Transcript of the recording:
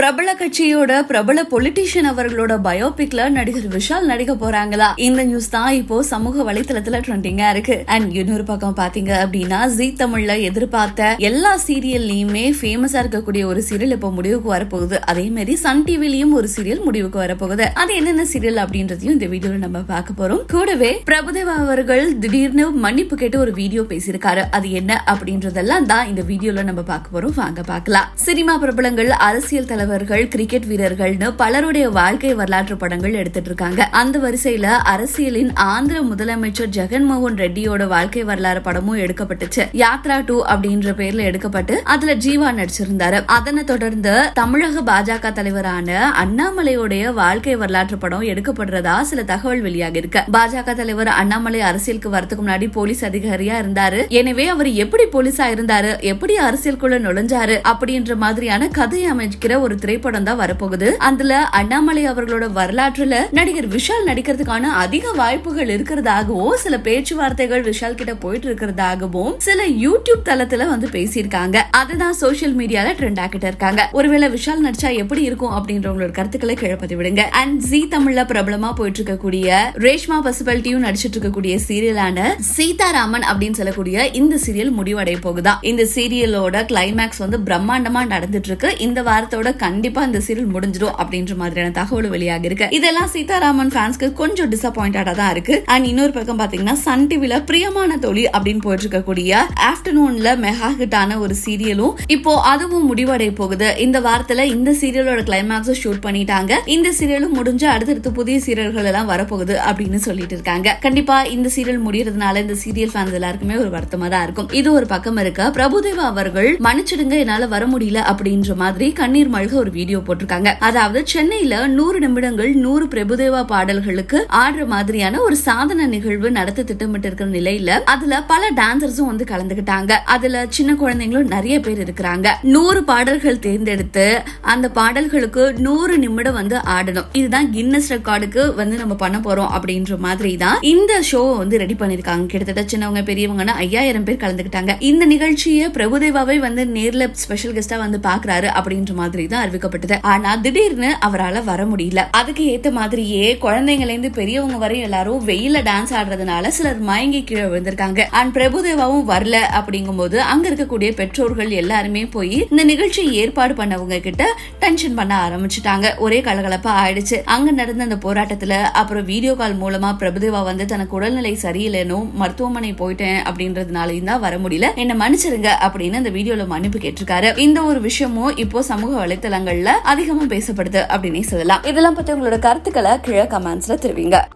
பிரபல கட்சியோட பிரபல பொலிட்டீஷியன் அவர்களோட பயோபிக்ல நடிகர் விஷால் நடிக்க போறாங்களா? இந்த நியூஸ் தான் இப்போ சமூக வலைத்தளத்துல ட்ரெண்டிங்கா இருக்கு. அண்ட் இன்னொரு பக்கம் பாத்தீங்க அப்படின்னா ஜி தமிழ்ல எதிர்பார்த்த எல்லா சீரியல்லையுமே ஃபேமஸா இருக்கக்கூடிய ஒரு சீரியல் இப்போ முடிவுக்கு வரப்போகுது. அதே மாதிரி சன் டிவிலையும் ஒரு சீரியல் முடிவுக்கு வரப்போகுது. அது என்னென்ன சீரியல் அப்படின்றதையும் இந்த வீடியோல நம்ம பார்க்க போறோம். கூடவே பிரபுதேவா அவர்கள் திடீர்னு மன்னிப்பு கேட்டு ஒரு வீடியோ பேசியிருக்காரு. அது என்ன அப்படின்றதெல்லாம் தான் இந்த வீடியோல நம்ம பார்க்க போறோம். வாங்க பார்க்கலாம். சினிமா பிரபலங்கள் அரசியல் தலைவர்கள் கிரிக்கெட் வீரர்கள்னு பலருடைய வாழ்க்கை வரலாற்று படங்கள் எடுத்துட்டு இருக்காங்க. அந்த வரிசையில அரசியலின் ஆந்திர முதலமைச்சர் ஜெகன்மோகன் ரெட்டியோட வாழ்க்கை வரலாறு படமும் எடுக்கப்பட்டுச்சு. யாத்ரா டூ அப்படின்ற பேர்ல எடுக்கப்பட்டு அதுல ஜீவா நடிச்சிருந்தாரு. அதனை தொடர்ந்து தமிழக பாஜக தலைவரான அண்ணாமலையோடைய வாழ்க்கை வரலாற்று படம் எடுக்கப்படுறதா சில தகவல் வெளியாகி இருக்கு. பாஜக தலைவர் அண்ணாமலை அரசியலுக்கு வரதுக்கு முன்னாடி போலீஸ் அதிகாரியா இருந்தாரு. எனவே அவர் எப்படி போலீஸா இருந்தாரு? எப்படி அரசியலுக்குள்ள நுழைஞ்சாரு? அப்படின்ற மாதிரியான கதை அமைக்கிற ஒரு திரைப்படம் தான் வரப்போகுது. அதுல அண்ணாமலை அவர்களோட வரலாற்றுல நடிகர் விஷால் நடிக்கிறதுக்கான அதிக வாய்ப்புகள் இருக்கிறதாகவும் சில பேச்சுவார்த்தைகள் விஷால் கிட்ட போயிட்டு இருக்கிறதாகவும் சில யூடியூப் தளத்துல வந்து பேசியிருக்காங்க. அதுதான் சோசியல் மீடியால ட்ரெண்ட் ஆக்கிட்டு இருக்காங்க. ஒருவேளை விஷால் நடிச்சா எப்படி இருக்கும் அப்படின்றவங்களோட கருத்துக்களை கிழப்பதி விடுங்க அண்ட் ஜி தமிழ்ல பிரபலமா போயிட்டு இருக்கக்கூடிய ரேஷ்மா பசிபிலிட்டியும் நடிச்சிட்டு இருக்கக்கூடிய சீரியலான சீதாராமன் அப்படின்னு சொல்லக்கூடிய இந்த சீரியல் முடிவடைய போகுதா. இந்த சீரியலோட கிளைமேக்ஸ் வந்து பிரம்மாண்டமா நடந்துட்டு இருக்கு. இந்த வாரத்தோட கண்டிப்பா இந்த சீரியல் முடிஞ்சிடும் அப்படின்ற மாதிரியான தகவல் வெளியாக இருக்கு. இதெல்லாம் சீதாராமன் ஃபேன்ஸ்க்கு கொஞ்சம் டிசப்பாயிண்டடா தான் இருக்கு. அண்ட் இன்னொரு பக்கம் பாத்தீங்கன்னா சன் டிவில பிரியமான தொழில் அப்படின்னு போயிட்டு இருக்கக்கூடிய ஆஃப்டர்நூன்ல மெகா ஹிட்டான ஒரு சீரியலும் இப்போ அதுவும் முடிவடைய போகுது. இந்த வாரத்துல இந்த சீரியலோட கிளைமேக்ஸ் ஷூட் பண்ணிட்டாங்க. இந்த சீரியலும் முடிஞ்சு அடுத்தடுத்து புதிய சீரியல்கள் எல்லாம் வரப்போகுது அப்படின்னு சொல்லிட்டு இருக்காங்க. கண்டிப்பா இந்த சீரியல் முடியறதுனால இந்த சீரியல் ஃபேன்ஸ் எல்லாருக்குமே ஒரு வருத்தமா தான் இருக்கும். இது ஒரு பக்கம் இருக்க. பிரபுதேவா அவர்கள் மன்னிச்சிடுங்க என்னால வர முடியல அப்படின்ற மாதிரி கண்ணீர் மல்க ஒரு வீடியோ போட்டிருக்காங்க. அதாவது சென்னையில நூறு நிமிடங்கள் நூறு பிரபுதேவா பாடல்களுக்கு ஆடுற மாதிரியான ஒரு சாதன நிகழ்வு நடத்த திட்டமிட்டு இருக்கிற நிலையில அதுல பல டான்சர்ஸும் வந்து கலந்துகிட்டாங்க. அதுல சின்ன குழந்தைங்களும் நிறைய பேர் இருக்கிறாங்க. நூறு பாடல்கள் தேர்ந்தெடுத்து அந்த பாடல்களுக்கு நூறு நிமிடம் வந்து ஆடணும். இதுதான் கின்னஸ் ரெக்கார்டுக்கு வந்து நம்ம பண்ண போறோம் அப்படின்ற மாதிரி தான் இந்த ஷோ வந்து ரெடி பண்ணிருக்காங்க கிட்டத்தட்ட சின்னவங்க பெரியவங்கன்னு ஐயாயிரம் பேர் கலந்துக்கிட்டாங்க இந்த நிகழ்ச்சியை பிரபுதேவாவை வந்து நேர்ல ஸ்பெஷல் கெஸ்டா வந்து பாக்குறாரு அப்படின்ற மாதிரி தான் அறிவிக்கப்பட்டது. ஆனா திடீர்னு அவரால் வர முடியல. அதுக்கு ஏத்த மாதிரியே குழந்தைங்கல இருந்து பெரியவங்க வரையும் எல்லாரும் வெயில டான்ஸ் ஆடுறதுனால சிலர் மயங்கி கீழே விழுந்திருக்காங்க. அண்ட் பிரபுதேவாவும் வரல அப்படிங்கும்போது அங்க இருக்கக்கூடிய பெற்றோர்கள் எல்லாருமே போய் இந்த நிகழ்ச்சி ஏற்பாடு பண்ணவங்க கிட்ட டென்ஷன் பண்ண ஆரம்பிச்சுட்டாங்க. ஒரே கலகலப்பா ஆயிடுச்சு. அங்க நடந்த அந்த போராட்டத்துல அப்புறம் வீடியோ கால் மூலமா பிரபுதேவா வந்து தனக்கு உடல்நிலை சரியில்லைன்னு மருத்துவமனை போயிட்டேன் அப்படின்றதுனாலையும் தான் வர முடியல. என்ன மன்னிச்சிருங்க அப்படின்னு அந்த வீடியோல மன்னிப்பு கேட்டிருக்காரு. இந்த ஒரு விஷயமும் இப்போ சமூக வலைத்தளங்கள்ல அதிகமா பேசப்படுது அப்படின்னே சொல்லலாம். இதெல்லாம் பத்தி உங்களோட கருத்துக்களை கீழே கமெண்ட்ஸ்ல தெரிவிங்க.